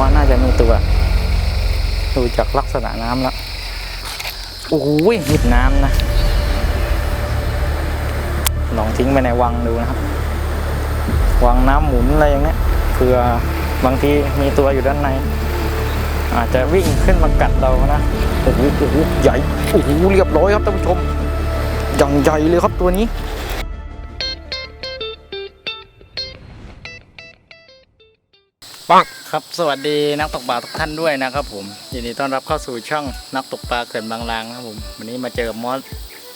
ว่าน่าจะมีตัว ดูจากลักษณะน้ำแล้ว โอ้โหหิดน้ำนะ ลองทิ้งไปในวังดูนะครับ วังน้ำหมุนอะไรอย่างเนี้ยเผื่อบางทีมีตัวอยู่ด้านใน อาจจะวิ่งขึ้นมากัดเรานะโอ้โหโอ้โหใหญ่ โอ้โหเรียบร้อยครับท่านผู้ชมอย่างใหญ่เลยครับตัวนี้ ครับสวัสดีนักตกปลาทุกท่านด้วยนะครับผมยินดีต้อนรับเข้าสู่ช่องนักตกปลาเขื่อนบางลางนะครับผมวันนี้มาเจอกับมอส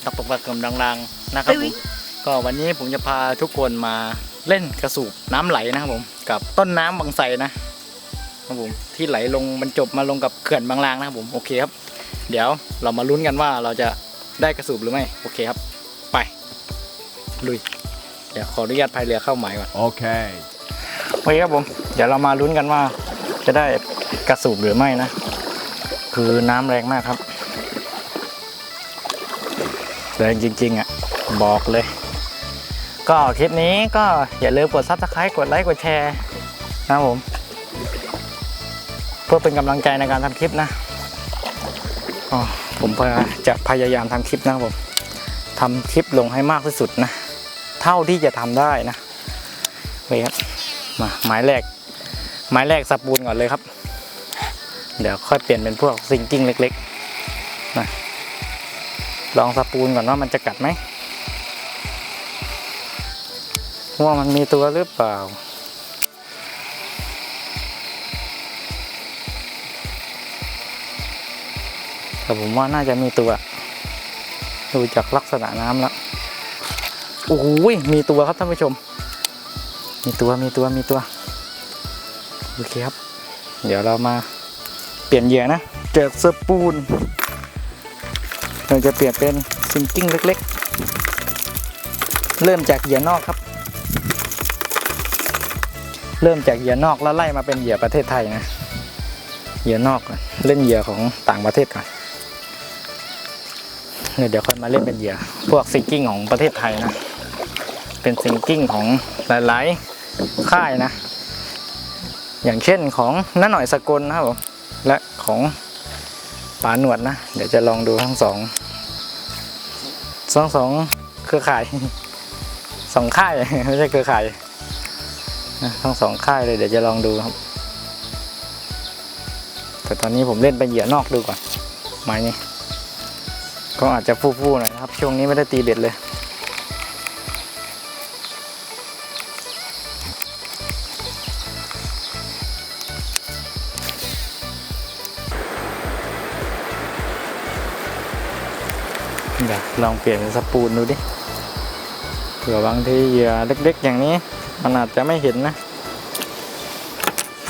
นักตกปลาเขื่อนบางลางนะครับผมก็วันนี้ผมจะพาทุกคนมาเล่นกระสูบน้ำไหลนะครับผม กับต้นน้ำบางไทรนะครับผมที่ไหลลงบรรจบมาลงกับเขื่อนบางลางนะครับผมโอเคครับ เดี๋ยวเรามาลุ้นกันว่าเราจะได้กระสูบหรือไม่โอเคครับ ไปลุยเดี๋ยวขออนุญาตพายเรือเข้าหมายก่อน Okay. โอเคครับผม เดี๋ยวเรามาลุ้นกันว่าจะได้กระสูบหรือไม่นะ คือน้ำแรงมากครับ แรงจริง ๆอะบอกเลย ก็คลิปนี้ก็อย่าลืมกดซับสไครต์กดไลค์กดแชร์นะผม เพื่อเป็นกำลังใจในการทำคลิปนะผมจะพยายามทำคลิปนะครับผมทำคลิปลงให้มากที่สุดนะ เท่าที่จะทำได้นะโอเคครับมาไม้แรก ไม้แรกสปูนก่อนเลยครับ เดี๋ยวค่อยเปลี่ยนเป็นพวกซิงกิ้งเล็กๆนะลองสปูนก่อนว่ามันจะกัดไหมว่ามันมีตัวหรือเปล่าแต่ผมว่าน่าจะมีตัว ดูจากลักษณะน้ำแล้วโอ้โหมีตัวครับท่านผู้ชม มีตัวมีตัวมีตัว โอเคครับ เดี๋ยวเรามาเปลี่ยนเหยื่อนะเจอสปูนเราจะเปลี่ยนเป็นซิงกิ้งเล็กๆ เริ่มจากเหยื่อนอกครับ เริ่มจากเหยื่อนอกแล้วไล่มาเป็นเหยื่อประเทศไทยนะเหยื่อนอกก่อนเล่นเหยื่อของต่างประเทศก่อนเดี๋ยวค่อยมาเล่นเป็นเหยื่อ พวกซิงกิ้งของประเทศไทยนะ เป็นซิงกิ้งของหลายๆค่ายนะ อย่างเช่นของน้าหน่อยสกลนะครับผมและของป๋าหนวดนะ เดี๋ยวจะลองดูทั้งสองสองสองเครือข่ายสองค่ายไม่ใช่เครือข่ายนะทั้งสองค่ายเลยเดี๋ยวจะลองดูครับ แต่ตอนนี้ผมเล่นเป็นเหยื่อนอกดูก่อนไม้นี้ก็อาจจะฟู่ๆหน่อยนะครับ ช่วงนี้ไม่ได้ตีเบ็ดเลย เดี๋ยวลองเปลี่ยนสปูนดูดิเผื่อบางทีเหยื่อเล็กๆ อย่างนี้มันอาจจะไม่เห็นนะ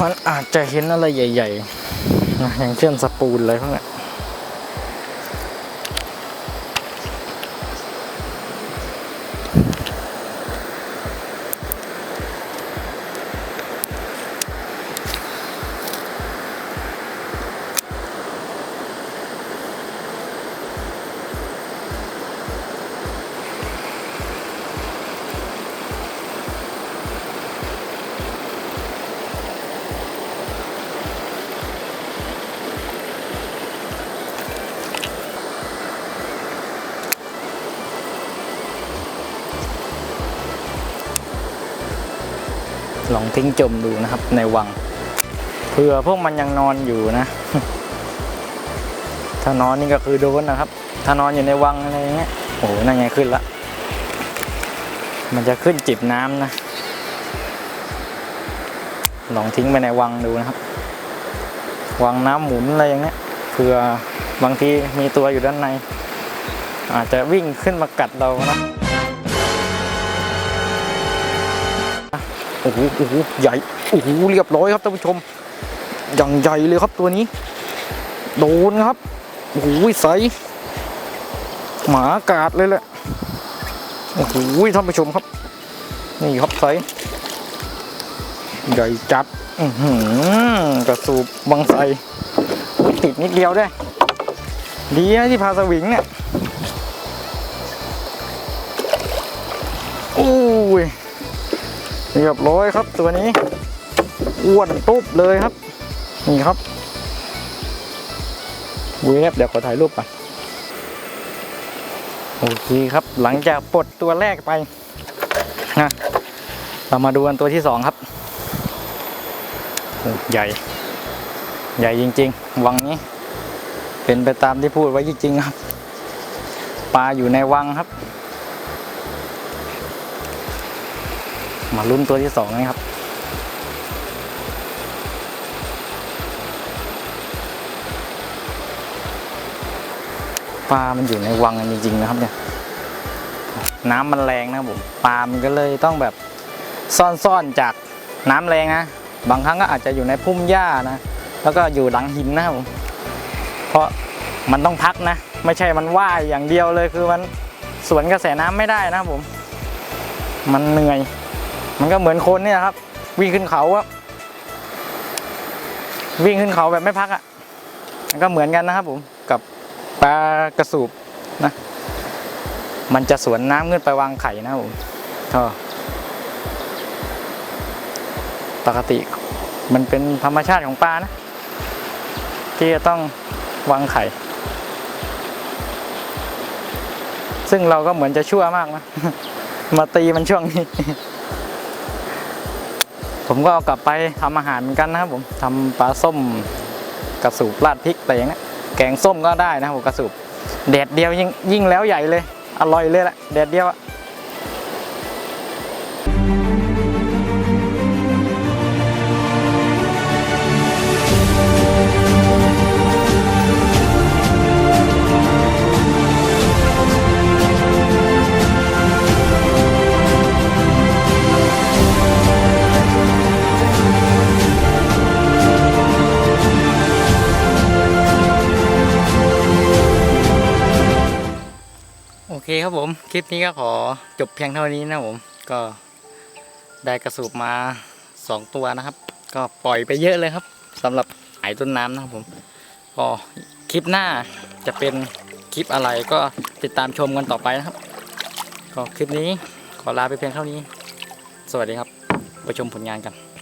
มันอาจจะเห็นอะไรใหญ่ ๆ อย่างเช่นสปูนอะไรพวกนี้ ลองทิ้งจมดูนะครับ ในวังเผื่อพวกมันยังนอนอยู่นะ ถ้านอนนี่ก็คือโดนนะครับ ถ้านอนอยู่ในวังอะไรอย่างเงี้ยโอ้โหนั่นไงขึ้นละ มันจะขึ้นจิบน้ำนะ ลองทิ้งไปในวังดูนะครับ วังน้ำหมุนอะไรอย่างเงี้ยเผื่อบางทีมีตัวอยู่ด้านใน อาจจะวิ่งขึ้นมากัดเรานะ โอ้โหโอ้โหใหญ่โอ้โหเรียบร้อยครับท่านผู้ชม อย่างใหญ่เลยครับตัวนี้ โดนครับโอ้โหใสหมากาดเลยแหละโอ้โหท่านผู้ชมครับ นี่ครับใสใหญ่จัดอือหือกระสูบบางไทรอุ๊ยติดนิดเดียวได้ ดีนะที่พาสวิงเนี่ย เรียบร้อยครับตัวนี้ อ้วนตุ๊บเลยครับ นี่ครับเวฟเดี๋ยวขอถ่ายรูปก่อนโอเคครับหลังจากปลดตัวแรกไปนะเรามาดูกันตัวที่สองครับ ใหญ่ ใหญ่จริง ๆ วังนี้ เป็นไปตามที่พูดไว้จริงๆครับ ปลาอยู่ในวังครับ มาลุ้นตัวที่สองนะครับปลา มันอยู่ในวังกันจริงๆนะครับเนี่ย น้ำมันแรงนะครับผม ปลา มันก็เลยต้องแบบซ่อนๆจากน้ำแรงนะ บางครั้งก็อาจจะอยู่ในพุ่มหญ้านะ แล้วก็อยู่หลังหินนะครับผม เพราะมันต้องพักนะ ไม่ใช่มันว่ายอย่างเดียวเลยคือมันสวนกระแสน้ำไม่ได้นะครับผม มันเหนื่อย มันก็เหมือนคนเนี่ยครับ วิ่งขึ้นเขาอะวิ่งขึ้นเขาแบบไม่พักอะมันก็เหมือนกันนะครับผมกับปลากระสูบนะ มันจะสวนน้ำขึ้นไปวางไข่นะครับผมปกติมันเป็นธรรมชาติของปลานะ ที่จะต้องวางไข่ ซึ่งเราก็เหมือนจะชั่วมากนะ มาตีมันช่วงนี้ ผมก็เอากลับไปทำอาหารเหมือนกันนะครับผมทำปลาส้มกระสูบราดพริกแต่อย่างนี้แกงส้มก็ได้นะครับกระสูบแดดเดียวยิ่งยิ่งแล้วใหญ่เลย อร่อยเลยแหละแดดเดียวอะ ครับผม คลิปนี้ก็ขอจบเพียงเท่านี้นะผม ก็ได้กระสูบมาสองตัวนะครับ ก็ปล่อยไปเยอะเลยครับสำหรับไอต้นน้ำนะครับผม ก็คลิปหน้าจะเป็นคลิปอะไรก็ติดตามชมกันต่อไปนะครับ ก็คลิปนี้ขอลาไปเพียงเท่านี้ สวัสดีครับ ไปชมผลงานกัน